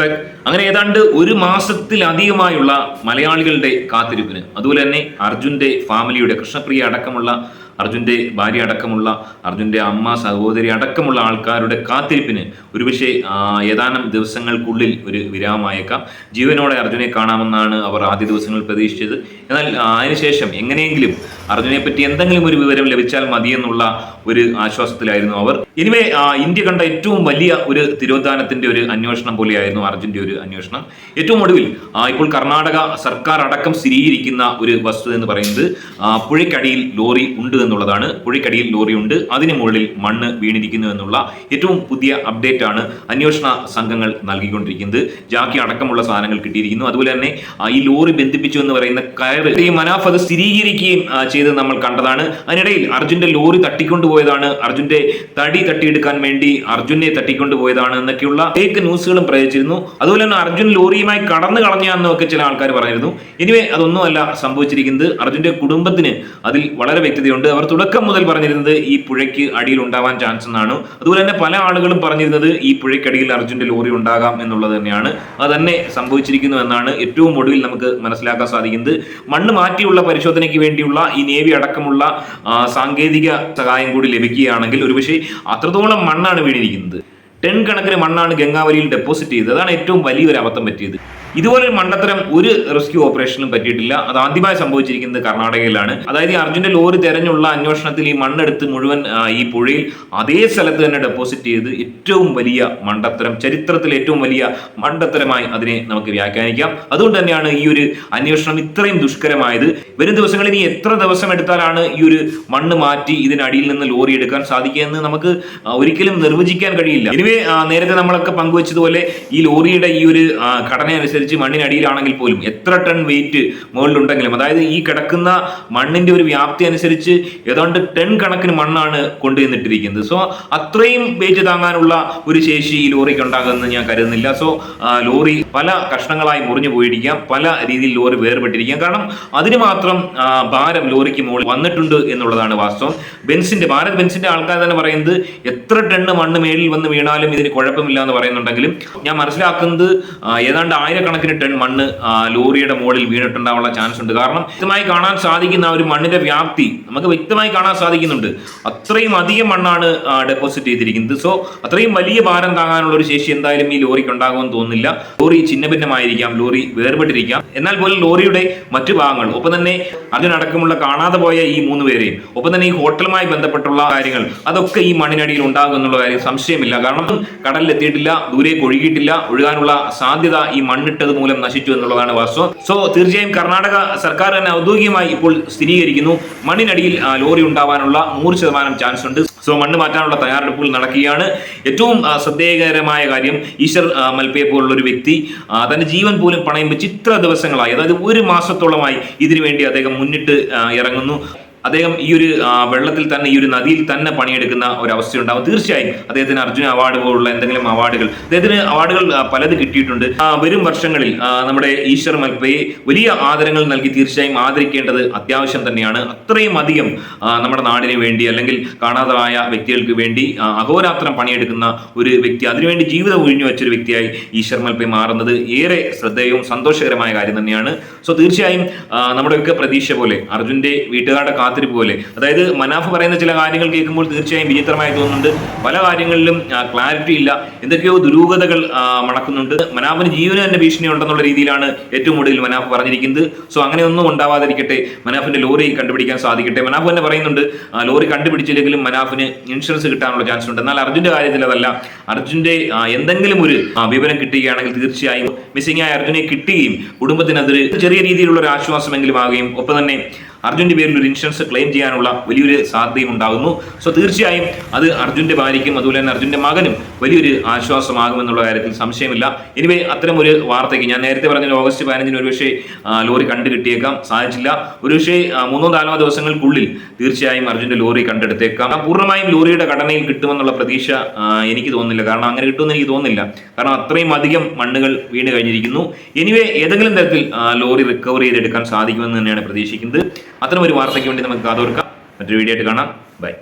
Back അങ്ങനെ ഏതാണ്ട് ഒരു മാസത്തിലധികമായുള്ള മലയാളികളുടെ കാത്തിരിപ്പിന്. അതുപോലെ തന്നെ അർജുന്റെ ഫാമിലിയുടെ കൃഷ്ണപ്രിയ അടക്കമുള്ള അർജുന്റെ ഭാര്യ അടക്കമുള്ള അർജുന്റെ അമ്മ സഹോദരി അടക്കമുള്ള ആൾക്കാരുടെ കാത്തിരിപ്പിന് ഒരുപക്ഷെ ഏതാനും ദിവസങ്ങൾക്കുള്ളിൽ ഒരു വിരാമമായേക്കാം. ജീവനോടെ അർജുനെ കാണാമെന്നാണ് അവർ ആദ്യ ദിവസങ്ങളിൽ പ്രതീക്ഷിച്ചത്. എന്നാൽ അതിനുശേഷം എങ്ങനെയെങ്കിലും അർജുനെ പറ്റി എന്തെങ്കിലും ഒരു വിവരം ലഭിച്ചാൽ മതിയെന്നുള്ള ഒരു ആശ്വാസത്തിലായിരുന്നു അവർ. ഇനിമേ ഇന്ത്യ കണ്ട ഏറ്റവും വലിയ ഒരു തിരോധാനത്തിന്റെ ഒരു അന്വേഷണം പോലെയായിരുന്നു അർജുന്റെ ഒരു അന്വേഷണം. ഏറ്റവും ഒടുവിൽ ഇപ്പോൾ കർണാടക സർക്കാർ അടക്കം സ്ഥിരീകരിക്കുന്ന ഒരു വസ്തുത എന്ന് പറയുന്നത് പുഴയ്ക്കടിയിൽ ലോറി ഉണ്ട് എന്നുള്ളതാണ്. പുഴയ്ക്കടിയിൽ ലോറി ഉണ്ട്. അതിന് മുകളിൽ മണ്ണ് വീണിരിക്കുന്നു എന്നുള്ള ഏറ്റവും പുതിയ അപ്ഡേറ്റ് ആണ് അന്വേഷണ സംഘങ്ങൾ നൽകിക്കൊണ്ടിരിക്കുന്നത്. ജാക്കി അടക്കമുള്ള സാധനങ്ങൾ കിട്ടിയിരിക്കുന്നു. അതുപോലെ തന്നെ ഈ ലോറി ബന്ധിപ്പിച്ചു എന്ന് പറയുന്ന കയറ് ഈ മനാഫ് അത് സ്ഥിരീകരിക്കുകയും ചെയ്തത് നമ്മൾ കണ്ടതാണ്. അതിനിടയിൽ അർജുന്റെ ലോറി തട്ടിക്കൊണ്ടുപോയതാണ് അർജുന്റെ തടി തട്ടിയെടുക്കാൻ വേണ്ടി അർജുനെ തട്ടിക്കൊണ്ടുപോയതാണ് എന്നൊക്കെയുള്ള ഫേക്ക് ന്യൂസുകളും പ്രചരിച്ചിരുന്നു അതുപോലെ തന്നെ അർജുൻ ലോറിയുമായി കടന്നു കളഞ്ഞാന്നൊക്കെ ചില ആൾക്കാർ പറഞ്ഞിരുന്നു. ഇനിവേ അതൊന്നുമല്ല സംഭവിച്ചിരിക്കുന്നത്. അർജുന്റെ കുടുംബത്തിന് അതിൽ വളരെ വ്യക്തതയുണ്ട്. അവർ തുടക്കം മുതൽ പറഞ്ഞിരുന്നത് ഈ പുഴയ്ക്ക് അടിയിൽ ഉണ്ടാവാൻ ചാൻസ് എന്നാണ്. അതുപോലെ തന്നെ പല ആളുകളും പറഞ്ഞിരുന്നത് ഈ പുഴയ്ക്കടിയിൽ അർജുന്റെ ലോറി ഉണ്ടാകാം എന്നുള്ളത് തന്നെയാണ്. അത് തന്നെ സംഭവിച്ചിരിക്കുന്നു എന്നാണ് ഏറ്റവും ഒടുവിൽ നമുക്ക് മനസ്സിലാക്കാൻ സാധിക്കുന്നത്. മണ്ണ് മാറ്റിയുള്ള പരിശോധനയ്ക്ക് വേണ്ടിയുള്ള ഈ നേവി അടക്കമുള്ള സാങ്കേതിക സഹായം കൂടി ലഭിക്കുകയാണെങ്കിൽ ഒരുപക്ഷെ അത്രത്തോളം മണ്ണാണ് വീണിരിക്കുന്നത്. ടെൻ കണക്കിന് മണ്ണാണ് ഗംഗാവലിയിൽ ഡെപ്പോസിറ്റ് ചെയ്തത്. അതാണ് ഏറ്റവും വലിയൊരു അബദ്ധം പറ്റിയത്. ഇതുപോലെ മണ്ടത്തരം ഒരു റെസ്ക്യൂ ഓപ്പറേഷനും പറ്റിയിട്ടില്ല. അത് ആദ്യമായി സംഭവിച്ചിരിക്കുന്നത് കർണാടകയിലാണ്. അതായത് ഈ അർജുന്റെ ലോറി തെരഞ്ഞുള്ള അന്വേഷണത്തിൽ ഈ മണ്ണെടുത്ത് മുഴുവൻ ഈ പുഴയിൽ അതേ സ്ഥലത്ത് തന്നെ ഡെപ്പോസിറ്റ് ചെയ്ത് ഏറ്റവും വലിയ മണ്ടത്തരം ചരിത്രത്തിൽ ഏറ്റവും വലിയ മണ്ടത്തരമായി അതിനെ നമുക്ക് വ്യാഖ്യാനിക്കാം. അതുകൊണ്ട് തന്നെയാണ് ഈ ഒരു അന്വേഷണം ഇത്രയും ദുഷ്കരമായത്. വരും ദിവസങ്ങളിൽ ഇനി എത്ര ദിവസം എടുത്താലാണ് ഈ ഒരു മണ്ണ് മാറ്റി ഇതിനടിയിൽ നിന്ന് ലോറി എടുക്കാൻ സാധിക്കുക എന്ന് നമുക്ക് ഒരിക്കലും നിർവചിക്കാൻ കഴിയില്ല. ഇനിവേ നേരത്തെ നമ്മളൊക്കെ പങ്കുവച്ചതുപോലെ ഈ ലോറിയുടെ ഈ ഒരു ഘടന അനുസരിച്ച് മണ്ണിനടിയിലാണെങ്കിൽ പോലും എത്ര ടൺ വെയിറ്റ് മുകളിലുണ്ടെങ്കിലും അതായത് ഈ കിടക്കുന്ന മണ്ണിന്റെ ഒരു വ്യാപ്തി അനുസരിച്ച് ഏതാണ്ട് ടൺ കണക്കിന് മണ്ണാണ് കൊണ്ടുവന്നിട്ടിരിക്കുന്നത്. സോ അത്രയും വെയിറ്റ് താങ്ങാനുള്ള ഒരു ശേഷി ഈ ലോറിക്ക് ഉണ്ടാകുമെന്ന് ഞാൻ കരുതുന്നില്ല. സോ ലോറി പല കഷ്ണങ്ങളായി മുറിഞ്ഞു പോയിരിക്കാം. പല രീതിയിൽ ലോറി വേർപെട്ടിരിക്കാം. കാരണം അതിന് മാത്രം ഭാരം ലോറിക്ക് മുകളിൽ വന്നിട്ടുണ്ട് എന്നുള്ളതാണ് വാസ്തവം. ബെൻസിന്റെ ഭാരത് ബെൻസിന്റെ ആൾക്കാർ തന്നെ പറയുന്നത് എത്ര ടണ്ണ് മണ്ണ് മേളിൽ വന്ന് വീണാലും ഇതിന് കുഴപ്പമില്ല എന്ന് പറയുന്നുണ്ടെങ്കിലും ഞാൻ മനസ്സിലാക്കുന്നത് ഏതാണ്ട് ഏതാണ്ട് ആയിരക്കണക്കിന് ടൺ മണ്ണ് ലോറിയുടെ മുകളിൽ വീണിട്ടുണ്ടാവാനുള്ള ചാൻസ് ഉണ്ട്. കാരണം വ്യക്തമായി കാണാൻ സാധിക്കുന്ന ഒരു മണ്ണിന്റെ വ്യാപ്തി നമുക്ക് വ്യക്തമായി കാണാൻ സാധിക്കുന്നുണ്ട്. അത്രയും അധികം മണ്ണാണ് ഡെപ്പോസിറ്റ് ചെയ്തിരിക്കുന്നത്. സോ അത്രയും വലിയ ഭാരം താങ്ങാനുള്ള ഒരു ശേഷി എന്തായാലും ഈ ലോറിക്ക് ഉണ്ടാകുമെന്ന് തോന്നുന്നില്ല. ലോറി ഛിന്നഭിന്നമായിരിക്കാം ലോറി വേർപെട്ടിരിക്കാം. എന്നാൽ പോലും ലോറിയുടെ മറ്റു ഭാഗങ്ങൾ ഒപ്പം തന്നെ അതിനടക്കമുള്ള കാണാതെ പോയ ഈ മൂന്ന് പേരെയും ഒപ്പം തന്നെ ഈ ഹോട്ടലുമായി ബന്ധപ്പെട്ടുള്ള കാര്യങ്ങൾ അതൊക്കെ ഈ മണ്ണിനടിയിൽ ഉണ്ടാകും എന്നുള്ള കാര്യം സംശയമില്ല. കാരണം കടലിൽ എത്തിയിട്ടില്ല ദൂരേക്ക് ഒഴുകിയിട്ടില്ല ഒഴുകാനുള്ള സാധ്യത ഈ മണ്ണിട്ടത് മൂലം നശിച്ചു എന്നുള്ളതാണ് വാസ്തവം. സോ തീർച്ചയായും കർണാടക സർക്കാർ തന്നെ ഔദ്യോഗികമായി ഇപ്പോൾ സ്ഥിരീകരിക്കുന്നു. മണ്ണിനടിയിൽ ലോറി ഉണ്ടാവാനുള്ള നൂറ് ശതമാനം ചാൻസ് ഉണ്ട്. സോ മണ്ണ് മാറ്റാനുള്ള തയ്യാറെടുപ്പുകൾ നടക്കുകയാണ്. ഏറ്റവും ശ്രദ്ധേയകരമായ കാര്യം ഈശ്വർ മൽപ്പയെ പോലുള്ള ഒരു വ്യക്തി തന്റെ ജീവൻ പോലും പണയം വെച്ച് ഇത്ര ദിവസങ്ങളായി അതായത് ഒരു മാസത്തോളമായി ഇതിനുവേണ്ടി അദ്ദേഹം മുന്നിട്ട് ഇറങ്ങുന്നു. അദ്ദേഹം ഈ ഒരു വെള്ളത്തിൽ തന്നെ ഈ ഒരു നദിയിൽ തന്നെ പണിയെടുക്കുന്ന ഒരു അവസ്ഥയുണ്ടാവും തീർച്ചയായും അദ്ദേഹത്തിന് അർജുന അവാർഡ് പോലുള്ള എന്തെങ്കിലും അവാർഡുകൾ അദ്ദേഹത്തിന് അവാർഡുകൾ പലത് കിട്ടിയിട്ടുണ്ട്. വരും വർഷങ്ങളിൽ നമ്മുടെ ഈശ്വർ മൽപ്പയെ വലിയ ആദരങ്ങൾ നൽകി തീർച്ചയായും ആദരിക്കേണ്ടത് അത്യാവശ്യം തന്നെയാണ്. അത്രയും അധികം നമ്മുടെ നാടിന് വേണ്ടി അല്ലെങ്കിൽ കാണാതായ വ്യക്തികൾക്ക് വേണ്ടി അഹോരാത്രം പണിയെടുക്കുന്ന ഒരു വ്യക്തി അതിനുവേണ്ടി ജീവിതം ഒഴിഞ്ഞു വെച്ചൊരു വ്യക്തിയായി ഈശ്വർ മൽപ്പെ മാറുന്നത് ഏറെ ശ്രദ്ധേയവും സന്തോഷകരമായ കാര്യം തന്നെയാണ്. സോ തീർച്ചയായും നമ്മുടെയൊക്കെ പ്രതീക്ഷ പോലെ അർജുന്റെ വീട്ടുകാരുടെ കാത്തിരിപ്പ് പോലെ. അതായത് മനാഫ് പറയുന്ന ചില കാര്യങ്ങൾ കേൾക്കുമ്പോൾ തീർച്ചയായും വിചിത്രമായി തോന്നുന്നുണ്ട്. പല കാര്യങ്ങളിലും ക്ലാരിറ്റി ഇല്ല. എന്തൊക്കെയോ ദുരൂഹതകൾ മണക്കുന്നുണ്ട്. മനാഫിന് ജീവന് തന്നെ ഭീഷണി ഉണ്ടെന്നുള്ള രീതിയിലാണ് ഏറ്റവും ഒടുവിൽ മനാഫ് പറഞ്ഞിരിക്കുന്നത്. സോ അങ്ങനെയൊന്നും ഉണ്ടാവാതിരിക്കട്ടെ. മനാഫിന്റെ ലോറി കണ്ടുപിടിക്കാൻ സാധിക്കട്ടെ. മനാഫ് തന്നെ പറയുന്നുണ്ട് ലോറി കണ്ടുപിടിച്ചില്ലെങ്കിലും മനാഫിന് ഇൻഷുറൻസ് കിട്ടാനുള്ള ചാൻസ് ഉണ്ട്. എന്നാൽ അർജുന്റെ കാര്യത്തിൽ അതല്ല. അർജുന്റെ എന്തെങ്കിലും ഒരു വിവരം കിട്ടുകയാണെങ്കിൽ തീർച്ചയായും മിസ്സിംഗ് ആയ അർജുനെ കിട്ടുകയും കുടുംബത്തിന് ചെറിയ രീതിയിലുള്ള ഒരു ആശ്വാസമെങ്കിലും ആകുകയും ഒപ്പം തന്നെ അർജുന്റെ പേരിൽ ഒരു ഇൻഷുറൻസ് ക്ലെയിം ചെയ്യാനുള്ള വലിയൊരു സാധ്യതയും ഉണ്ടാകുന്നു. സോ തീർച്ചയായും അത് അർജുന്റെ ഭാര്യയ്ക്കും അതുപോലെ തന്നെ അർജുന്റെ മകനും വലിയൊരു ആശ്വാസമാകുമെന്നുള്ള കാര്യത്തിൽ സംശയമില്ല. ഇനിവേ അത്തരം ഒരു വാർത്തയ്ക്ക് ഞാൻ നേരത്തെ പറഞ്ഞ ഓഗസ്റ്റ് പതിനഞ്ചിന് ഒരുപക്ഷെ ലോറി കണ്ടു കിട്ടിയേക്കാം. സാധിച്ചില്ല. ഒരുപക്ഷെ മൂന്നോ നാലോ ദിവസങ്ങൾക്കുള്ളിൽ തീർച്ചയായും അർജുന്റെ ലോറി കണ്ടെടുത്തേക്കാം. പൂർണമായും ലോറിയുടെ ഘടനയിൽ കിട്ടുമെന്നുള്ള പ്രതീക്ഷ എനിക്ക് തോന്നുന്നില്ല. കാരണം അങ്ങനെ കിട്ടുമെന്ന് എനിക്ക് തോന്നുന്നില്ല. കാരണം അത്രയും അധികം മണ്ണുകൾ വീണ് കഴിഞ്ഞിരിക്കുന്നു. എനിവേ ഏതെങ്കിലും തരത്തിൽ ലോറി റിക്കവർ ചെയ്തെടുക്കാൻ സാധിക്കുമെന്ന് തന്നെയാണ് പ്രതീക്ഷിക്കുന്നത്. അത്തരം ഒരു വാർത്തയ്ക്ക് വേണ്ടി നമുക്ക് കാതോർക്കാം. മറ്റൊരു വീഡിയോ ആയിട്ട് കാണാം. ബൈ.